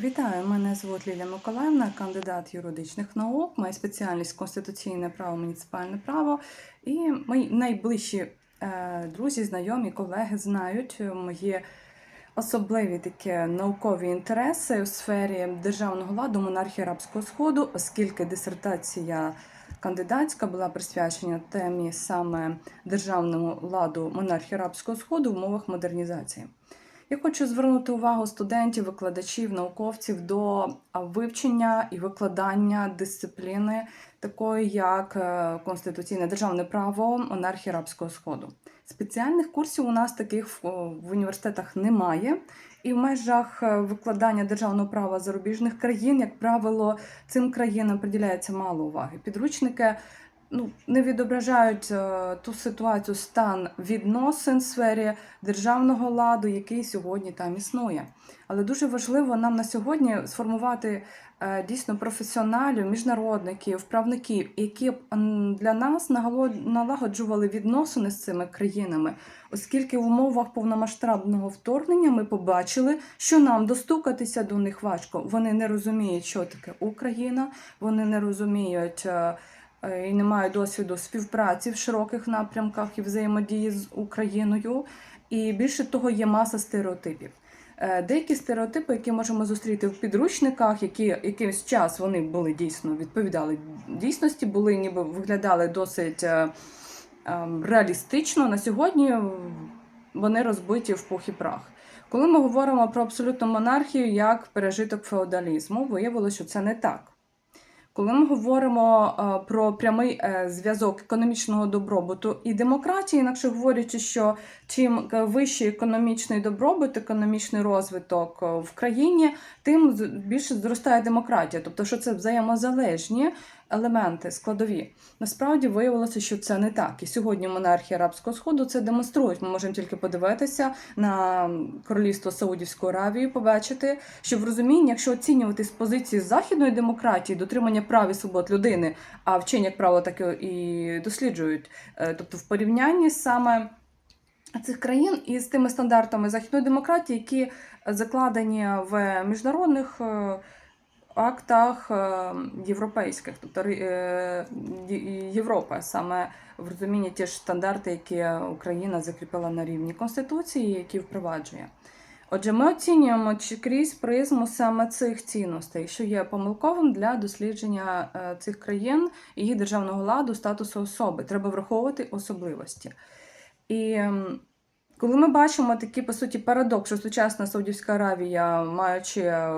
Вітаю, мене звуть Лілія Миколаївна, кандидат юридичних наук, моя спеціальність конституційне право, муніципальне право. І мої найближчі е, друзі, знайомі, колеги знають мої особливі такі наукові інтереси у сфері державного ладу монархії Арабського Сходу, оскільки дисертація кандидатська була присвячена темі саме державному ладу монархії Арабського Сходу в умовах модернізації. Я хочу звернути увагу студентів, викладачів, науковців до вивчення і викладання дисципліни, такої як е, конституційне державне право монархії Арабського Сходу. Спеціальних курсів у нас таких в, університетах немає, і в межах е, викладання державного права зарубіжних країн, як правило, цим країнам приділяється мало уваги. Підручники ну, не відображають е, ту ситуацію, стан відносин в сфері державного ладу, який сьогодні там існує. Але дуже важливо нам на сьогодні сформувати е, дійсно професіоналів, міжнародників, правників, які б для нас налагоджували відносини з цими країнами, оскільки в умовах повномасштабного вторгнення ми побачили, що нам достукатися до них важко. Вони не розуміють, що таке Україна, вони не розуміють. Е, І не мають досвіду співпраці в широких напрямках і взаємодії з Україною. І більше того, є маса стереотипів. Е, Деякі стереотипи, які можемо зустріти в підручниках, які якийсь час вони були дійсно відповідали дійсності, були ніби виглядали досить е, ем, реалістично. На сьогодні вони розбиті в пух і прах. Коли ми говоримо про абсолютну монархію як пережиток феодалізму, виявилося, що це не так. Коли ми говоримо е, про прямий е, зв'язок економічного добробуту і демократії, інакше говорячи, що чим е, вищий економічний добробут, економічний розвиток в країні, тим більше зростає демократія. Тобто, що це взаємозалежні елементи, складові. Насправді виявилося, що це не так. І сьогодні монархії Арабського Сходу це демонструють. Ми можемо тільки подивитися на королівство Саудівської Аравії, побачити, що в розумінні, якщо оцінювати з позиції західної демократії, дотримання прав і свобод людини, а вчені, як правило, так і досліджують, е, тобто в порівнянні саме цих країн із тими стандартами західної демократії, які закладені в міжнародних е, актах е, європейських, тобто е, Є- Європа, саме в розумінні ті ж стандарти, які Україна закріпила на рівні Конституції, які впроваджує. Отже, ми оцінюємо чи крізь призму саме цих цінностей, що є помилковим для дослідження е, цих країн їх державного ладу, статусу особи. Треба враховувати особливості. І коли ми бачимо такий, по суті, парадокс, що сучасна Саудівська Аравія, маючи е,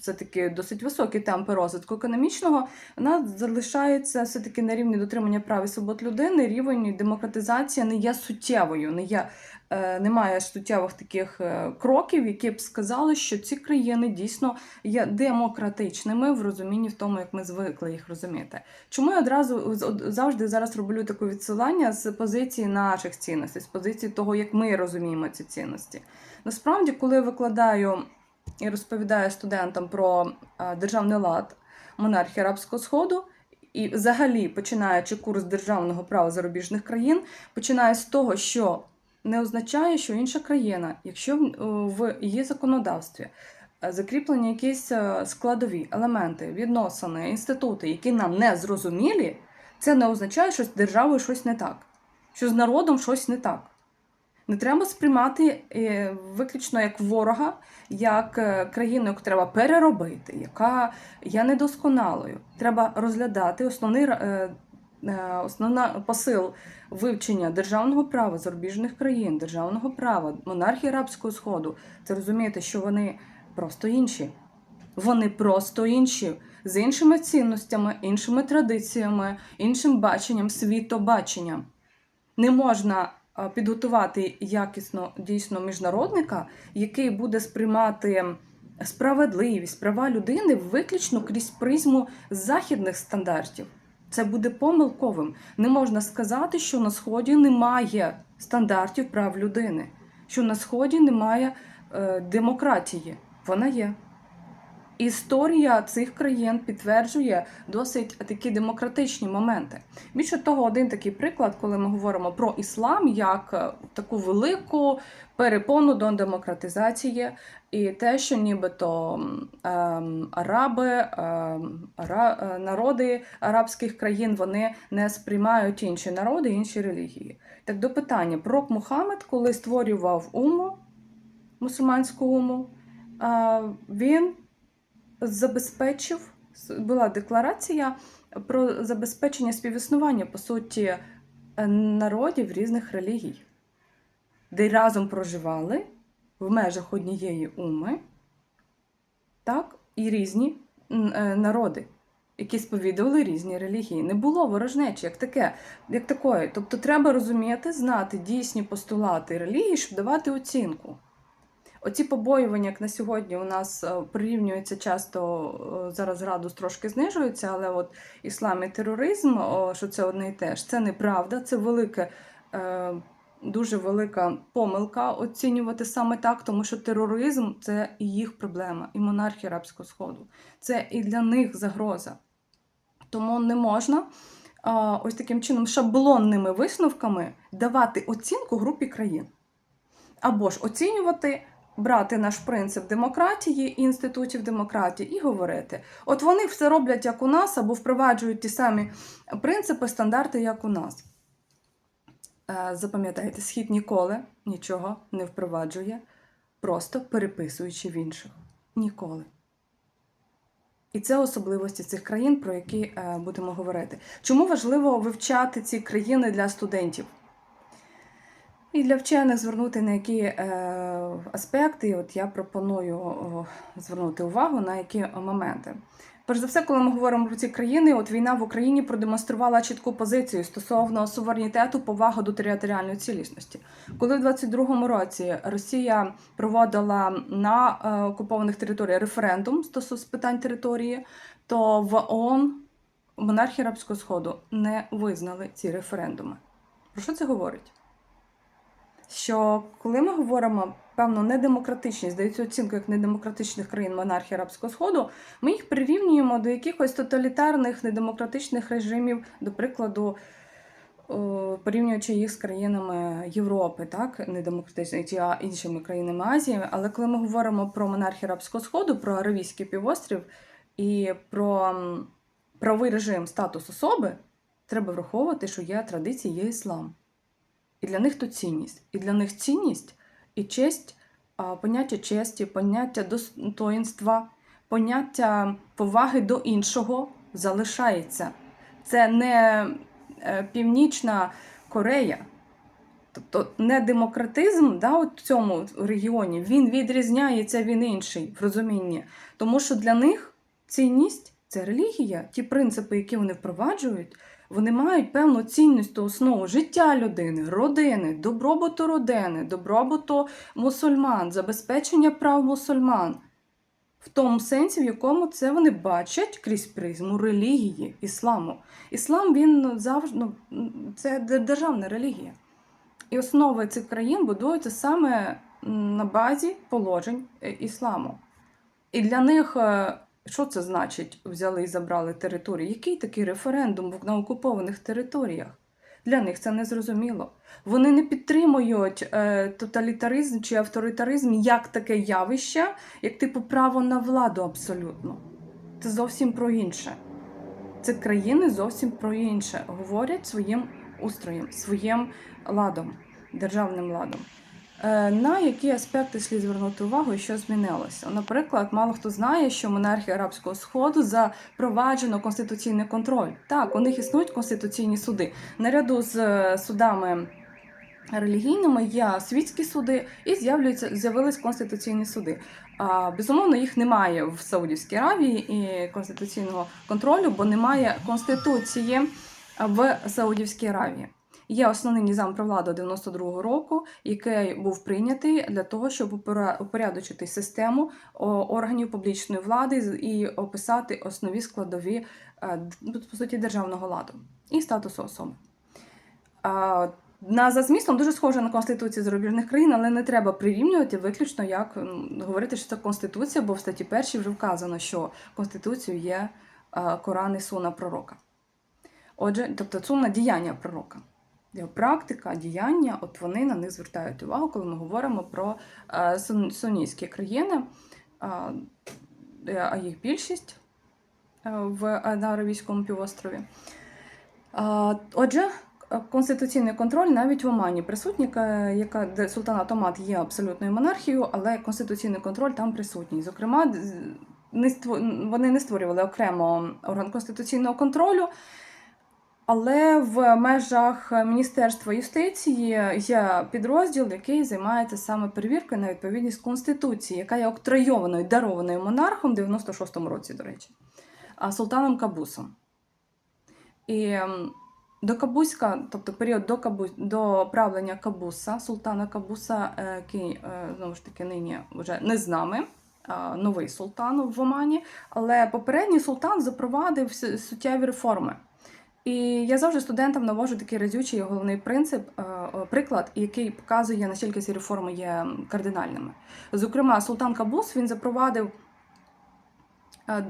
все-таки досить високі темпи розвитку економічного, вона залишається все-таки на рівні дотримання прав і свобод людини, рівень демократизації не є суттєвою, не є, немає суттєвих таких е, кроків, які б сказали, що ці країни дійсно є демократичними в розумінні в тому, як ми звикли їх розуміти. Чому я одразу завжди зараз роблю таке відсилання з позиції наших цінностей, з позиції того, як ми розуміємо ці цінності? Насправді, коли викладаю і розповідаю студентам про е, державний лад монархії Арабського Сходу, і взагалі починаючи курс державного права зарубіжних країн, починаю з того, що не означає, що інша країна, якщо в- в її законодавстві е, закріплені якісь е, складові елементи, відносини, інститути, які нам не зрозумілі, це не означає, що з державою щось не так, що з народом щось не так. Не треба сприймати е, виключно як ворога, як е, країну, яку треба переробити, яка є недосконалою. Треба розглядати основний е, е, основна посил вивчення державного права зарубіжних країн, державного права, монархії Арабського Сходу. Це розуміти, що вони просто інші. Вони просто інші, з іншими цінностями, іншими традиціями, іншим баченням, світобаченням. Не можна підготувати якісно дійсно міжнародника, який буде сприймати справедливість, права людини виключно крізь призму західних стандартів. Це буде помилковим. Не можна сказати, що на сході немає стандартів прав людини, що на сході немає е, демократії. Вона є. Історія цих країн підтверджує досить такі демократичні моменти. Більше того, один такий приклад, коли ми говоримо про іслам як е, таку велику перепону до демократизації, і те, що нібито ем, араби, ем, ара, е, народи арабських країн вони не сприймають інші народи, інші релігії. Так до питання: пророк Мухаммед, коли створював уму, мусульманську уму, е, він забезпечив, була декларація про забезпечення співіснування, по суті, е, народів різних релігій, де разом проживали в межах однієї уми, так, і різні е, народи, які сповідували різні релігії. Не було ворожнечі, як таке, як такої. Тобто треба розуміти, знати дійсні постулати релігії, щоб давати оцінку. Оці побоювання, як на сьогодні, у нас е, прирівнюються часто, е, зараз градус трошки знижується, але от іслам і тероризм, що це одне і те ж, це неправда, це велике, е, дуже велика помилка оцінювати саме так, тому що тероризм це і їх проблема, і монархія Арабського Сходу. Це і для них загроза. Тому не можна а, ось таким чином шаблонними висновками давати оцінку групі країн. Або ж оцінювати, брати наш принцип демократії, інститутів демократії і говорити: от вони все роблять як у нас, або впроваджують ті самі принципи, стандарти, як у нас. Е, Запам'ятайте, схід ніколи нічого не впроваджує, просто переписуючи в інших. Ніколи. І це особливості цих країн, про які е, будемо говорити. Чому важливо вивчати ці країни для студентів? І для вчених звернути на які е, аспекти, от я пропоную звернути увагу на які моменти. Перш за все, коли ми говоримо про ці країни, от війна в Україні продемонструвала чітку позицію стосовно суверенітету, поваги до територіальної цілісності. Коли в 22-му році Росія проводила на е, окупованих територіях референдум стосовно з питань території, то в ООН монархії Арабського Сходу не визнали ці референдуми. Про що це говорить? Що коли ми говоримо певно недемократичність, дається оцінку як недемократичних країн монархії Арабського Сходу, ми їх прирівнюємо до якихось тоталітарних недемократичних режимів, до прикладу, порівнюючи їх з країнами Європи, так, недемократичними чи іншими країнами Азії. Але коли ми говоримо про монархію Арабського Сходу, про Аравійський півострів і про м, правовий режим статус особи, треба враховувати, що є традиції, є іслам. І для них то цінність. І для них цінність і честь, поняття честі, поняття достоїнства, поняття поваги до іншого залишається. Це не е, Північна Корея. Тобто не демократизм да, от в цьому регіоні він відрізняється він інший в розумінні. Тому що для них цінність це релігія, ті принципи, які вони впроваджують, вони мають певну цінність та основу життя людини, родини, добробуту родини, добробуту мусульман, забезпечення прав мусульман. В тому сенсі, в якому це вони бачать крізь призму релігії ісламу. Іслам він завжди ну, це державна релігія. І основи цих країн будуються саме на базі положень е, ісламу. І для них е, що це значить взяли і забрали території? Який такий референдум на окупованих територіях? Для них це незрозуміло. Вони не підтримують е, тоталітаризм чи авторитаризм як таке явище, як типу право на владу абсолютно. Це зовсім про інше. Це країни зовсім про інше. Говорять своїм устроєм, своїм ладом, державним ладом. Е, На які аспекти слід звернути увагу і що змінилося? Наприклад, мало хто знає, що монархія Арабського Сходу запроваджено конституційний контроль. Так, у них існують конституційні суди. Наряду з е, судами релігійними є світські суди і з'являються з'явились конституційні суди. А, безумовно, їх немає в Саудівській Аравії і конституційного контролю, бо немає конституції в Саудівській Аравії. Є основний нізам про владу 92-го року, який був прийнятий для того, щоб упорядочити систему органів публічної влади і описати основні складові е, по суті державного ладу і статусу особи. За змістом дуже схожа на конституцію зарубіжних країн, але не треба прирівнювати виключно як говорити, що це конституція, бо в статті першій вже вказано, що конституцією є е, Коран і суна пророка. Отже, тобто суна діяння пророка. Його практика, діяння, от вони на них звертають увагу, коли ми говоримо про е, сун- сунітські країни, е, е, а їх більшість е, в е, на півострові. Отже, конституційний контроль навіть в Омані присутній, яка де султанат Оман є абсолютною монархією, але конституційний контроль там присутній. Зокрема, не вони не створювали окремо орган конституційного контролю. Але в межах Міністерства юстиції є підрозділ, який займається саме перевіркою на відповідність Конституції, яка є октройованою, дарованою монархом в 96-му році, до речі, султаном Кабусом. І до Кабуська, тобто період до, Кабу, до правлення Кабуса, султана Кабуса, е, який е, знову ж таки нині вже не з нами, новий султан в Омані, але попередній султан запровадив суттєві реформи. І я завжди студентам навожу такий разючий головний принцип, е, приклад, який показує, наскільки ці реформи є кардинальними. Зокрема, султан Кабус він запровадив е,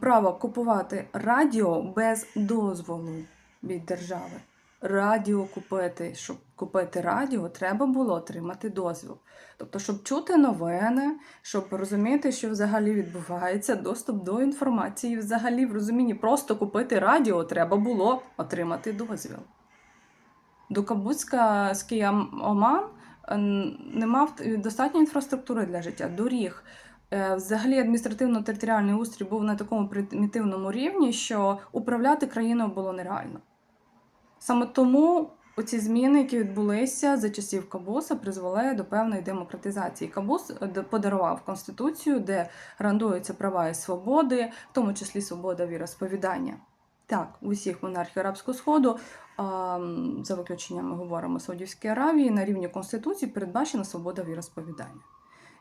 право купувати радіо без дозволу від держави. Радіо купити, щоб купити радіо, треба було отримати дозвіл. Тобто, щоб чути новини, щоб розуміти, що взагалі відбувається, доступ до інформації, взагалі в розумінні просто купити радіо, треба було отримати дозвіл. До Кабуцька з Оман е, не мав достатньої інфраструктури для життя, доріг. Е, Взагалі адміністративно-територіальний устрій був на такому примітивному рівні, що управляти країною було нереально. Саме тому оці зміни, які відбулися за часів Кабуса, призвели до певної демократизації. Кабус е, подарував конституцію, де гарантуються права і свободи, в тому числі свобода віросповідання. Так, у всіх монархій Арабського Сходу, за виключенням ми говоримо Саудівській Аравії, на рівні конституції передбачена свобода віросповідання.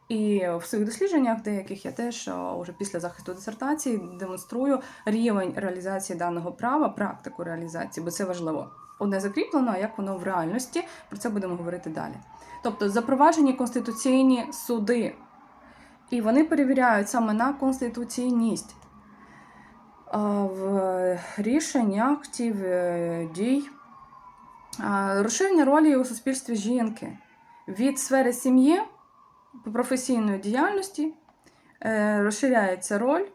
І в своїх дослідженнях, деяких я теж уже після захисту дисертації демонструю рівень реалізації даного права, практику реалізації, бо це важливо. Одне закріплено, а як воно в реальності, про це будемо говорити далі. Тобто запроваджені конституційні суди, і вони перевіряють саме на конституційність а, в рішень, актів, е, дій. Розширення ролі у суспільстві жінки від сфери сім'ї професійної діяльності е, розширяється роль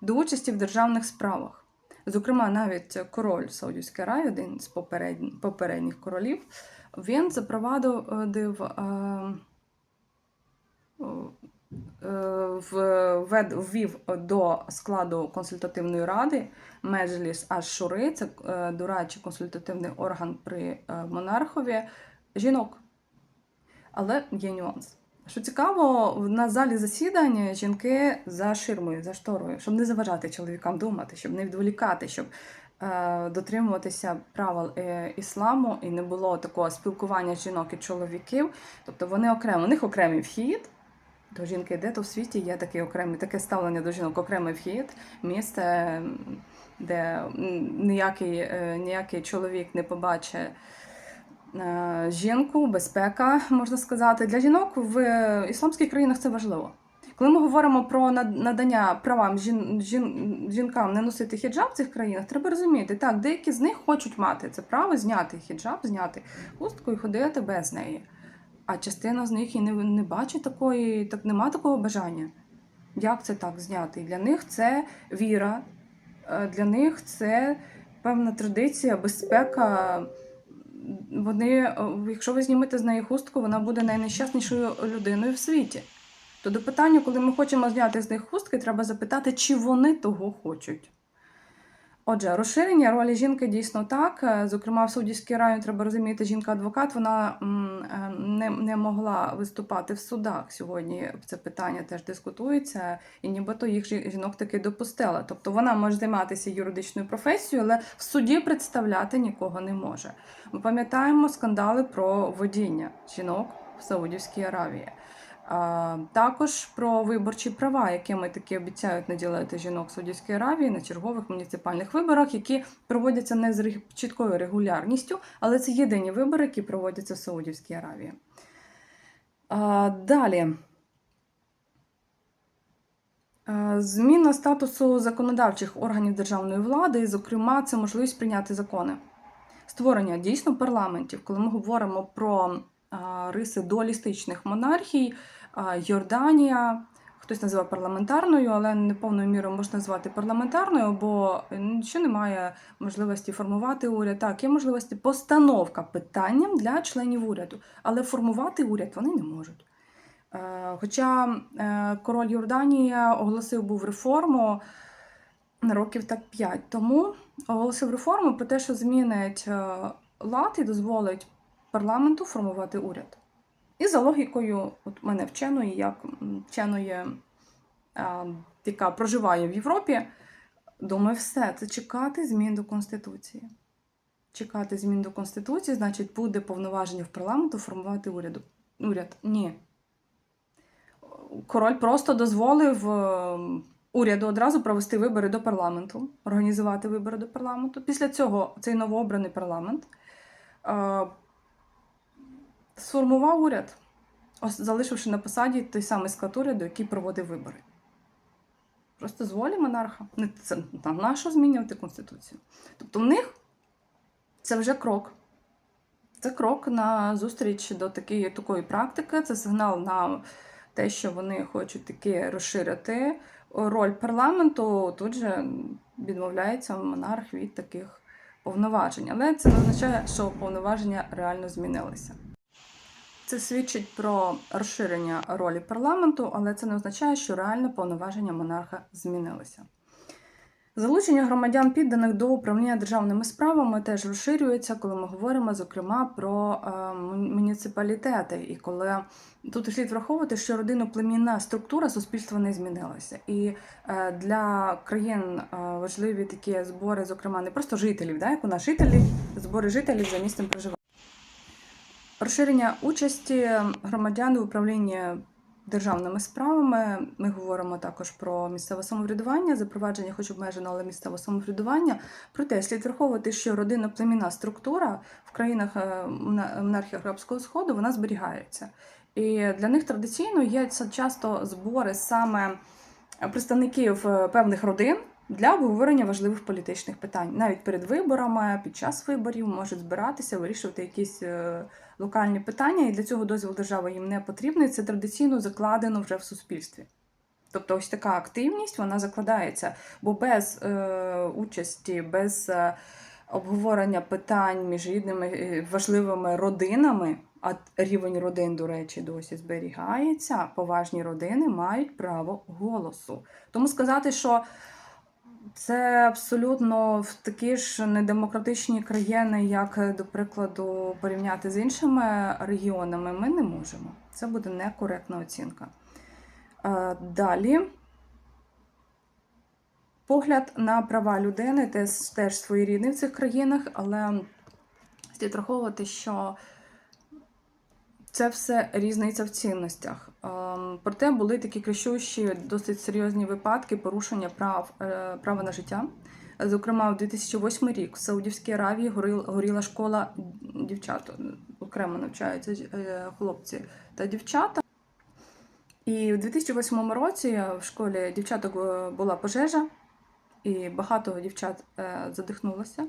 до участі в державних справах. Зокрема, навіть король Саудівської Аравії, один з попередніх, королів, він запровадив е, е, ввів до складу консультативної ради Меджліс Аш-Шури, це дорадчий консультативний орган при монархові жінок. Але є нюанс. Що цікаво, на залі засідань жінки за ширмою, за шторою, щоб не заважати чоловікам думати, щоб не відволікати, щоб е, дотримуватися правил е, ісламу і не було такого спілкування жінок і чоловіків. Тобто вони окремо, у них окремий вхід. До жінки йде, то в світі є такий окремий, таке ставлення до жінок, окремий вхід, місце, де ніякий, е, ніякий чоловік не побачить жінку, безпека, можна сказати. Для жінок в е, ісламських країнах це важливо. Коли ми говоримо про надання правам жін, жін, жінкам не носити хіджаб в цих країнах, треба розуміти, так, деякі з них хочуть мати це право зняти хіджаб, зняти хустку і ходити без неї. А частина з них і не, не бачить такої, так нема такого бажання. Як це так зняти? Для них це віра, е, для них це певна традиція, безпека. Вони, е, якщо ви знімете з неї хустку, вона буде найнещаснішою людиною в світі. То до питання, коли ми хочемо зняти з них хустки, треба запитати, чи вони того хочуть. Отже, розширення ролі жінки дійсно так. Е, Зокрема, в Саудівській Аравії треба розуміти, жінка-адвокат вона е, не, не могла виступати в судах. Сьогодні це питання теж дискутується, і нібито їх жінок таки допустила. Тобто вона може займатися юридичною професією, але в суді представляти нікого не може. Ми пам'ятаємо скандали про водіння жінок в Саудівській Аравії. Також про виборчі права, якими таки обіцяють наділити жінок Саудівської Аравії на чергових муніципальних виборах, які проводяться не з чіткою регулярністю, але це єдині вибори, які проводяться в Саудівській Аравії. Далі. Зміна статусу законодавчих органів державної влади, і, зокрема, це можливість прийняти закони. Створення дійсно парламентів, коли ми говоримо про риси дуалістичних монархій, Йорданія, хтось називає парламентарною, але не повною мірою можна назвати парламентарною, бо нічого немає можливості формувати уряд. Так, є можливості постановка питанням для членів уряду, але формувати уряд вони не можуть. Е, Хоча е, король Йорданія оголосив був реформу років так 5 тому, оголосив реформу про те, що змінить е, лад і дозволить парламенту формувати уряд. І за логікою от мене вченої, як вченої, яка проживає в Європі, думаю, все це чекати змін до Конституції. Чекати змін до Конституції, значить, буде повноваження в парламенту формувати уряду. уряд. Ні король просто дозволив уряду одразу провести вибори до парламенту, організувати вибори до парламенту. Після цього цей новообраний парламент сформував уряд, залишивши на посаді той самий склад уряду, який проводив вибори. Просто з волі монарха. Це на нащо змінювати Конституцію. Тобто в них це вже крок. Це крок на зустріч до такої, такої практики, це сигнал на те, що вони хочуть таки розширити роль парламенту, тут же відмовляється монарх від таких повноважень. Але це не означає, що повноваження реально змінилися. Це свідчить про розширення ролі парламенту, але це не означає, що реально повноваження монарха змінилися. Залучення громадян підданих до управління державними справами теж розширюється, коли ми говоримо, зокрема, про е, муніципалітети. І коли тут слід враховувати, що родинно-племінна структура суспільства не змінилася. І е, для країн е, важливі такі збори, зокрема, не просто жителів, да, як у нас жителі, збори жителів за місцем проживання. Розширення участі громадян у управлінні державними справами. Ми говоримо також про місцеве самоврядування, запровадження, хоч обмежено, але місцеве самоврядування. Проте слід враховувати, що родинно-племінна структура в країнах е, монархії Арабського Сходу вона зберігається. І для них традиційно є часто збори саме представників е, певних родин. Для обговорення важливих політичних питань навіть перед виборами, під час виборів можуть збиратися, вирішувати якісь е, локальні питання, і для цього дозвіл держави їм не потрібний. Це традиційно закладено вже в суспільстві. Тобто, ось така активність вона закладається, бо без е, участі, без е, обговорення питань між рідними е, важливими родинами, а рівень родин, до речі, досі зберігається. Поважні родини мають право голосу. Тому сказати, що це абсолютно в такі ж недемократичні країни, як, е, до прикладу, порівняти з іншими регіонами, ми не можемо. Це буде некоректна оцінка. Е, Далі. Погляд на права людини теж, своєрідний в цих країнах, але слід враховувати, що це все різниця в цінностях. Ем, Проте були такі кричущі, досить серйозні випадки порушення прав е, права на життя. Зокрема, у 2008 рік в Саудівській Аравії горіла, школа дівчат, окремо навчаються е, хлопці та дівчата. І в 2008 році в школі дівчаток е, була пожежа, і багато дівчат задихнулося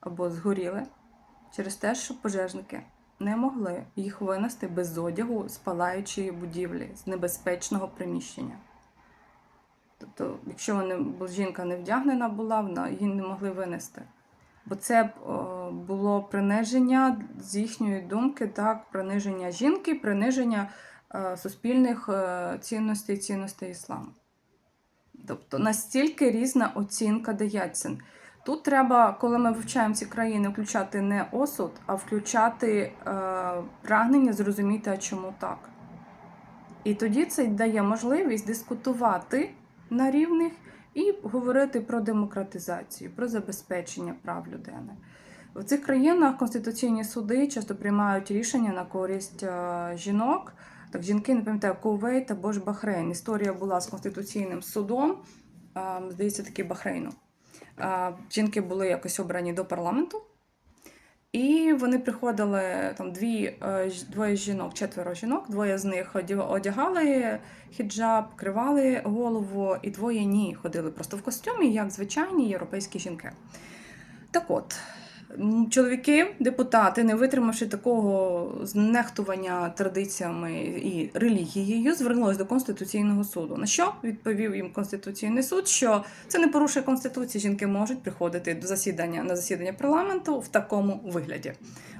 або згоріли через те, що пожежники не могли їх винести без одягу з палаючої будівлі, з небезпечного приміщення. Тобто, якщо вони, бо жінка не вдягнена була, вона її не могли винести. Бо це б, було приниження з їхньої думки, так, приниження жінки, приниження е, суспільних е, цінностей, цінностей ісламу. Тобто настільки різна оцінка дається. Тут треба, коли ми вивчаємо ці країни, включати не осуд, а включати е, прагнення зрозуміти, а чому так. І тоді це дає можливість дискутувати на рівних і говорити про демократизацію, про забезпечення прав людини. В цих країнах конституційні суди часто приймають рішення на користь е, жінок Так, жінки, не пам'ятаю, Кувейт або ж Бахрейн. Історія була з Конституційним судом, а, здається, таки Бахрейну. Жінки були якось обрані до парламенту. І вони приходили там дві, е, двоє жінок, четверо жінок, двоє з них одягали хіджаб, кривали голову, і двоє ні, ходили просто в костюмі, як звичайні європейські жінки. Так от, чоловіки, депутати, не витримавши такого знехтування традиціями і релігією, звернулись до Конституційного суду. На що відповів їм Конституційний суд, що це не порушує Конституції, жінки можуть приходити до засідання на засідання парламенту в такому вигляді.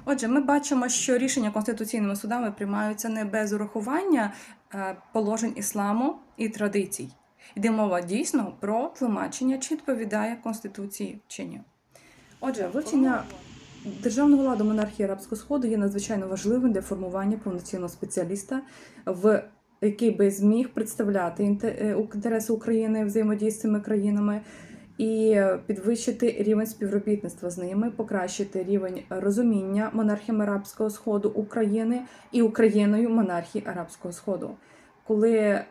Отже, ми бачимо, що рішення конституційними судами приймаються не без урахування е, положень ісламу і традицій. Йде мова дійсно про тлумачення, чи відповідає Конституції чи ні. Отже, вивчення державного ладу монархії Арабського Сходу є надзвичайно важливим для формування повноцінного спеціаліста, в який би зміг представляти е, інтереси України взаємодії з цими країнами. І підвищити рівень співробітництва з ними, покращити рівень розуміння монархіями Арабського Сходу України і Україною монархії Арабського Сходу. Коли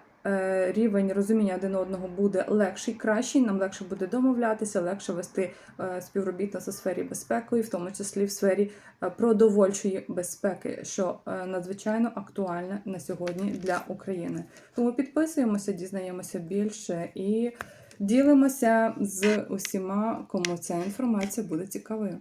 рівень розуміння один одного буде легший, кращий, нам легше буде домовлятися, легше вести е, співробітництво у сфері безпеки, в тому числі в сфері е, продовольчої безпеки, що е, надзвичайно актуальне на сьогодні для України. Тому підписуємося, дізнаємося більше і ділимося з усіма, кому ця інформація буде цікавою.